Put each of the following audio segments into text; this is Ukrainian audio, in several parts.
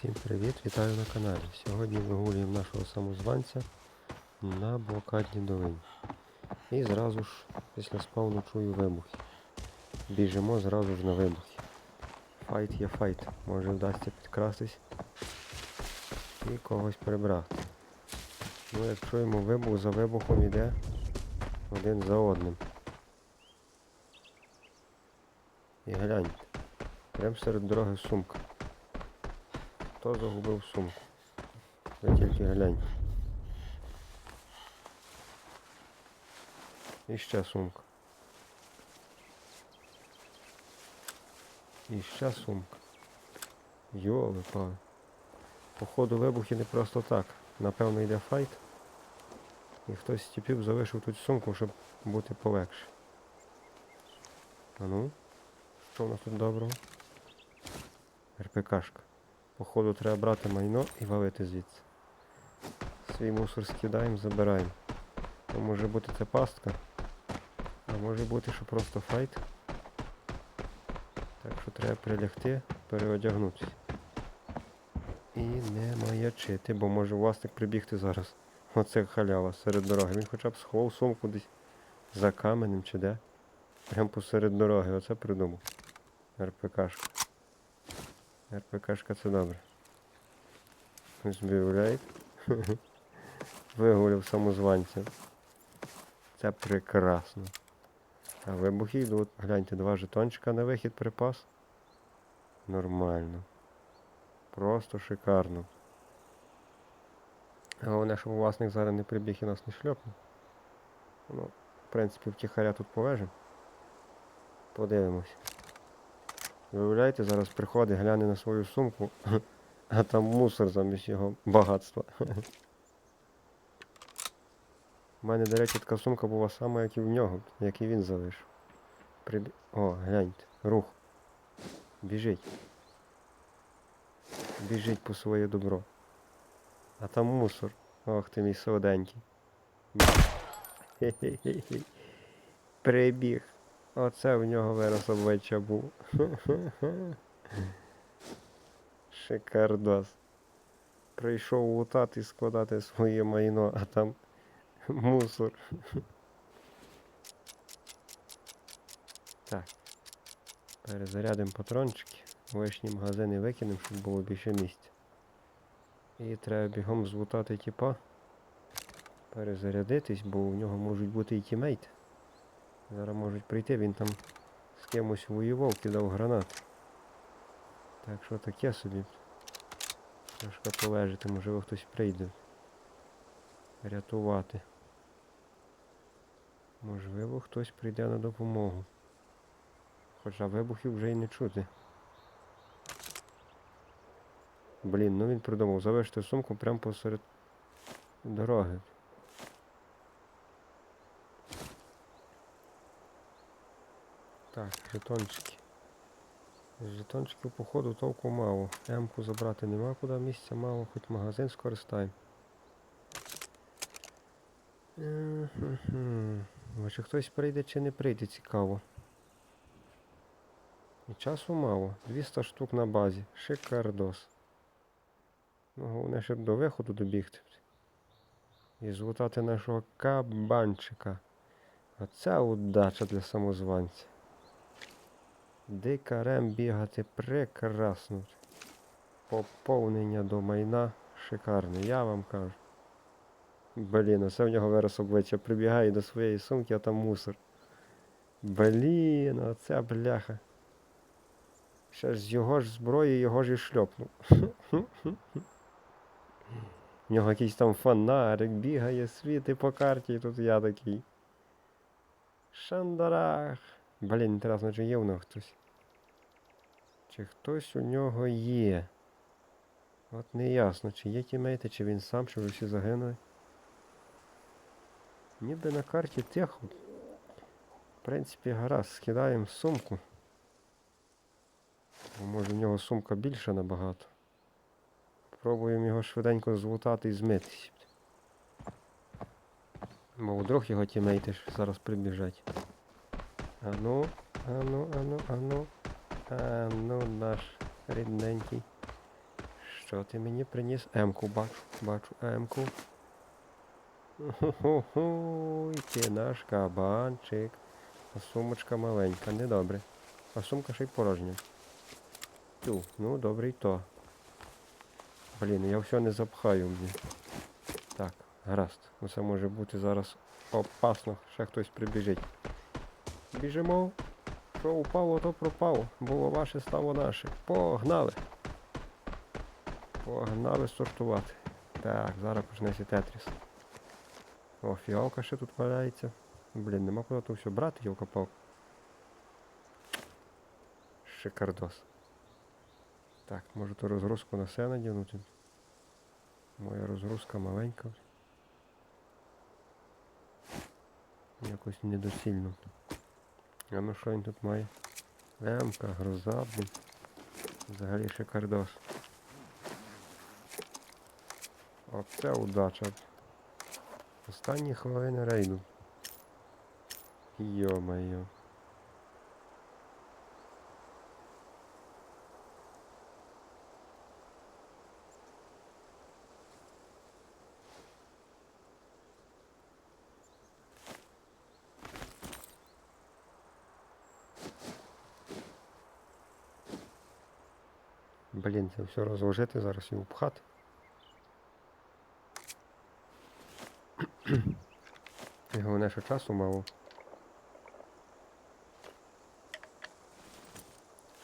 Всім привіт, вітаю на каналі. Сьогодні вигулюємо нашого самозванця на блокадній долині. І зразу ж після спавну чую вибухи. Біжимо зразу ж на вибухи. Файт є файт. Може вдасться підкрастись і когось прибрати. Ну як чуємо вибух за вибухом іде один за одним. І гляньте, прямо серед дороги сумка. Хто загубив сумку? Ви тільки гляньте. І ще сумка. І ще сумка. Йоли пали. Походу вибухи не просто так. Напевно йде файт. І хтось з типів залишив тут сумку, щоб бути полегше. А ну, що в нас тут доброго? РПКшка. Походу треба брати майно і валити звідси. Свій мусор скидаємо, забираємо. То може бути це пастка. А може бути, що просто файт. Так що треба прилягти, переодягнутися. І не маячити, бо може власник прибігти зараз. Оце халява серед дороги. Він хоча б сховав сумку десь за каменем чи де. Прям посеред дороги. Оце придумав. РПКшка. РПКшка це добре. Ви собі самозванця. Це прекрасно. А вибухи йдуть. Гляньте, два жетончика на вихід припас. Нормально. Просто шикарно. Головне, щоб власник зараз не прибіг і нас не шльопнув. Ну, в принципі, втіхаря тут повежимо. Подивимось. Виявляєте, зараз приходить, гляне на свою сумку, а там мусор замість його багатства. У мене, до речі, така сумка була сама, як і в нього, як і він залишив. Прибі... О, гляньте, рух. Біжить. Біжить по своє добро. А там мусор. Ох ти мій солоденький. Хе-хе-хе-хе. Прибіг. Оце в нього вираз обличчя був. Шикардос. Прийшов лутати складати своє майно, а там мусор. Так. Перезарядимо патрончики. Лишні магазини викинемо, щоб було більше місця. І треба бігом злутати тіпа. Перезарядитись, бо у нього можуть бути і тімейти. Зараз можуть прийти, він там з кимось воював, кидав гранат. Так що таке собі. Трошки полежати, можливо хтось прийде. Рятувати. Можливо, хтось прийде на допомогу. Хоча вибухів вже й не чути. Блін, ну він придумав залишити сумку прямо посеред дороги. Так, жетончики. Жетончиків, походу, толку мало. М-ку забрати нема куди місця мало, хоч магазин скористаємо. Чи хтось прийде чи не прийде, цікаво. І часу мало. 200 штук на базі. Шикардос. Ну, головне, щоб до виходу добігти. І злутати нашого кабанчика. Оце удача для самозванця. Дикарем бігати прекрасно. Поповнення до майна шикарне, я вам кажу. Блін, оце в нього вираз обличчя. Прибігає до своєї сумки, а там мусор. Блін, оце бляха. Ще ж з його ж зброї його ж і шльопнув. В нього якийсь там фонарик бігає, світи по карті, і тут я такий. Шандарах. Блін, інтересно, чи є в нього хтось. Чи хтось у нього є. От не ясно, чи є тімейти, чи він сам, чи ви всі загинули. Ніби на карті тихо. В принципі, гаразд, скидаємо сумку. Бо може в нього сумка більша набагато. Пробуємо його швиденько злутати і змитись. Бо вдруг його тімейти ж зараз прибіжать. Ану, ану, ану, ану. Ану, наш рідненький. Що ти мені приніс? Емку бачу, бачу. Ху-ху-ху, ти наш кабанчик. А сумочка маленька, недобре. А сумка ще й порожня. Тю, ну добре й то. Блін, я все не запхаю мені. Так, гаразд. Ну це може бути зараз опасно, ще хтось прибіжить. Біжимо. Що упало, то пропало. Було ваше, стало наше. Погнали. Погнали сортувати. Так, зараз почнеться тетріс. О, фіалка ще тут валяється. Блін, нема куди то все брати, йолка-палка. Шикардос. Так, може ту розгрузку на все надягнути. Моя розгрузка маленька. Якось недосильно. А ну що він тут має? Емка, гроза, блін. Взагалі шикардос. Оце удача. Останні хвилини рейду. Йо-моє. Блін, це все розложити зараз і впхати. І головне, що часу мало.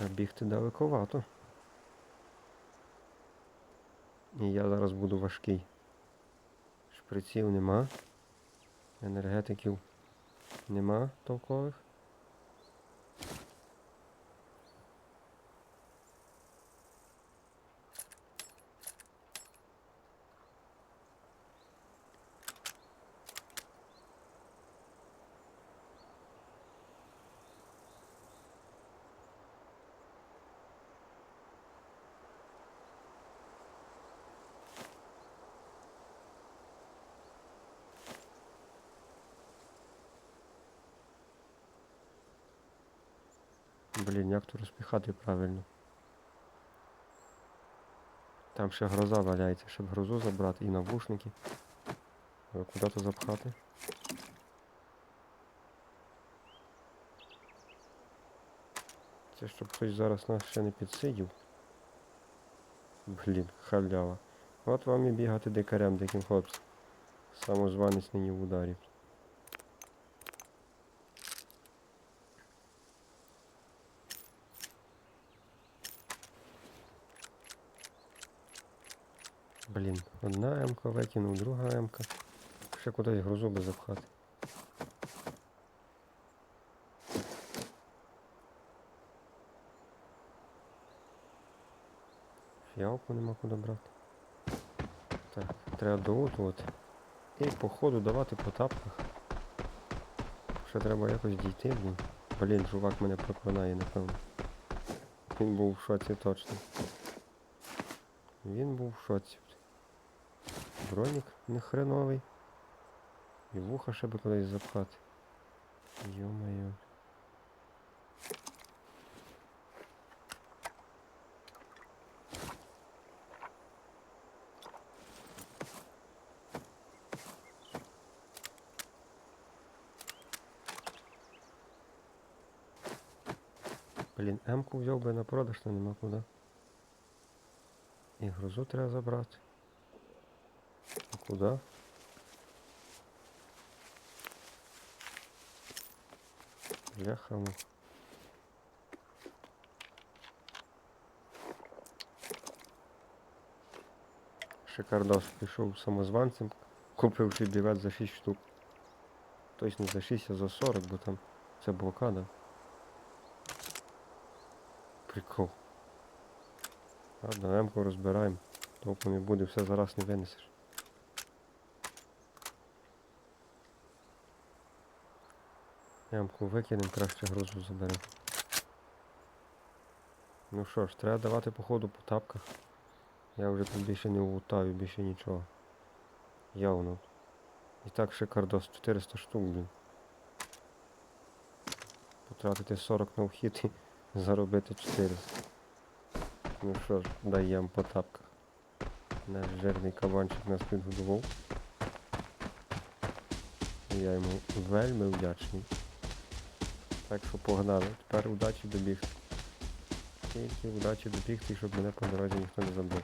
А бігти далековато. І я зараз буду важкий. Шприців нема. Енергетиків нема толкових. Блін, як то розпіхати правильно? Там ще гроза валяється, щоб грозу забрати і навушники. Куди то запхати? Це щоб хтось зараз нас ще не підсидів. Блін, халява. От вам і бігати дикарям таким хлопцям. Самозванець нині в ударі. Блін, одна М-ка викинув, друга М-ка. Ще кудись грузу би запхати. Фіалку нема куди брати. Так, треба доутувати. І по ходу давати по тапках. Ще треба якось дійти, блін. Блін, чувак мене проклинає, напевно. Він був в шоці точно. Він був в шоці. Бронік нехреновий. І вуха ще би кудись запхати. Йо-моє. Блін, М-ку взяв би на продаж, то нема куди. І грузу треба забрати. А куди? Бляха. Шикардос пішов самозванцем, купив собі за 6 штук. Не за 6, а за 40, бо там це блокада. Прикол. Ладно, М-ку розбираємо. Толку не буде, все зараз не винесеш. Ямку викинемо, краще грузу заберемо. Ну що ж, треба давати походу по тапках. Я вже тут більше не лутаю, більше нічого. Явно. І так шикардос 400 штук, блін. Потратити 40 на вхід і заробити 400. Ну що ж, даємо по тапках. Наш жирний кабанчик нас підгодував. Я йому вельми вдячний. Так що погнали. Тепер удачі добігти. Тільки удачі добігти, щоб мене по дорозі ніхто не забув.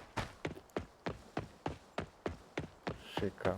Шика.